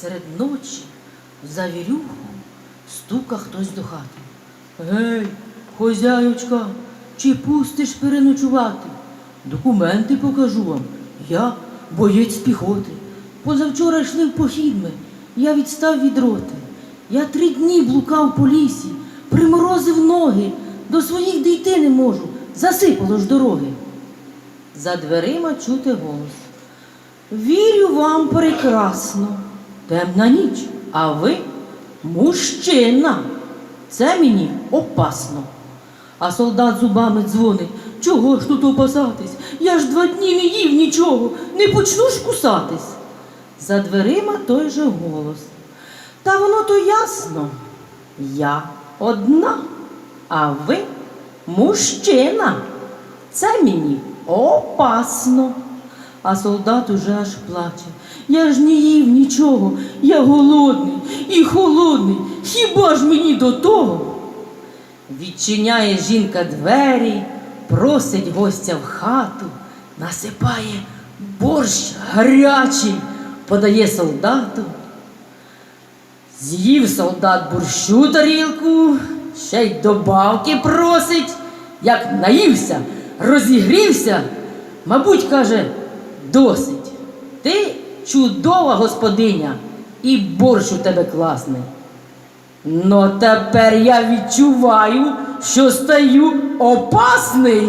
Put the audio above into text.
Серед ночі в завірюху стука хтось до хати. Гей, хозяючка, чи пустиш переночувати? Документи покажу вам. Я боєць піхоти. Позавчора йшли в похід ми. Я відстав від роти. Я три дні блукав по лісі, приморозив ноги, до своїх дійти не можу, засипало ж дороги. За дверима чути голос. Вірю вам прекрасно. Темна ніч, а ви мужчина. Це мені опасно. А солдат зубами дзвонить. Чого ж тут опасатись? Я ж два дні не їв нічого, не почну ж кусатись. За дверима той же голос. Та воно то ясно. Я одна, а ви мужчина. Це мені опасно. А солдат уже аж плаче. Я ж не їв нічого, я голодний і холодний. Хіба ж мені до того? Відчиняє жінка двері, просить гостя в хату, насипає борщ гарячий, подає солдату. З'їв солдат борщу тарілку, ще й добавки просить, як наївся, розігрівся, мабуть, каже, досить. Ти чудова господиня, і борщ у тебе класний. Но тепер я відчуваю, що стаю опасний.